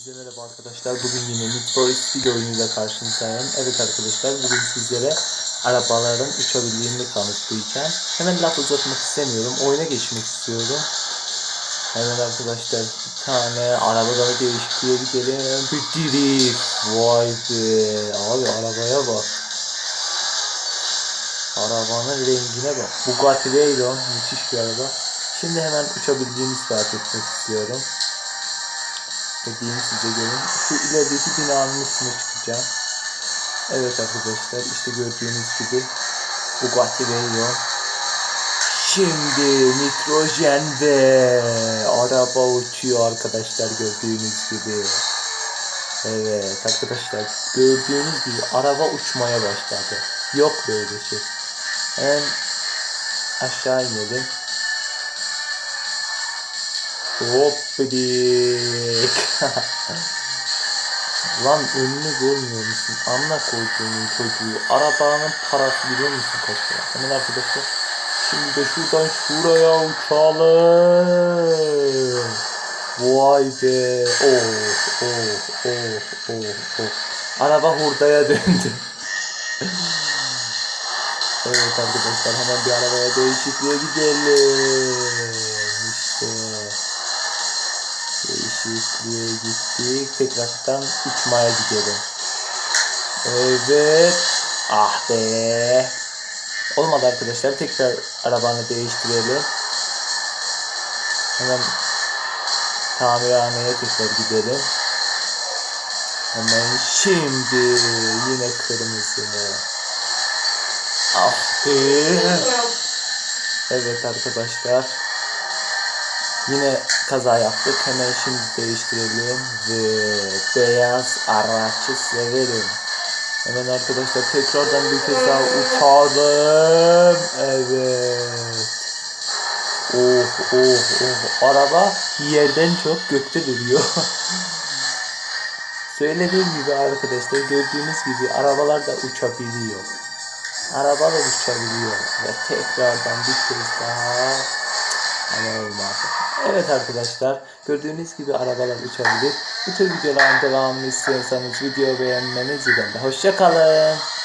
Herkese merhaba arkadaşlar. Bugün yine Need for Speed oyunuyla karşınızdayım. Evet arkadaşlar bugün sizlere arabaların uçabildiğini kanıtlayacağım. Hemen laf uzatmak istemiyorum. Oyuna geçmek istiyorum. Hemen arkadaşlar bir tane arabaları değişikliğe gidelim. Bir drift. Vay be. Abi arabaya bak. Arabanın rengine bak. Bugatti Veyron. Müthiş bir araba. Şimdi hemen uçabildiğini ispat etmek istiyorum. Dediğim size görün. Şu ilerideki binanın üstüne çıkacağım. Evet arkadaşlar işte gördüğünüz gibi Bugatti Veyron. Şimdi nitrojen ve araba uçuyor arkadaşlar gördüğünüz gibi. Evet arkadaşlar gördüğünüz gibi araba uçmaya başladı. Yok böyle şey. Hemen aşağı inelim. Hop dedik. Lan önünü görmüyor musun? Anla koyduğunun çocuğu. Arabanın parası biliyor musun kaç para? Hemen arkadaşlar. Şimdi de şuradan şuraya uçalım. Vay be. Oh oh oh oh oh. Araba hurdaya döndü. evet arkadaşlar hemen bir arabaya değişikliğe gidelim. Değişikliğe gittik. Tekrardan uçmaya gidelim. Evet. Ah be. Olmadı arkadaşlar. Tekrar arabanı değiştirelim. Hemen tamirhaneye tekrar gidelim. Hemen şimdi yine kırmızı. Ah be. Evet arkadaşlar. Yine kaza yaptık. Hemen şimdi değiştirelim ve beyaz araçı severim. Hemen arkadaşlar tekrardan bir kez daha uçalım. Evet. Oh oh oh. Araba yerden çok gökte duruyor. Söylediğim gibi arkadaşlar gördüğünüz gibi arabalar da uçabiliyor. Araba da uçabiliyor. Ve tekrardan bir kez daha. Evet arkadaşlar gördüğünüz gibi arabalar uçabilir. Bu tür videoların devamını istiyorsanız video beğenmeniz yeterli. Hoşçakalın.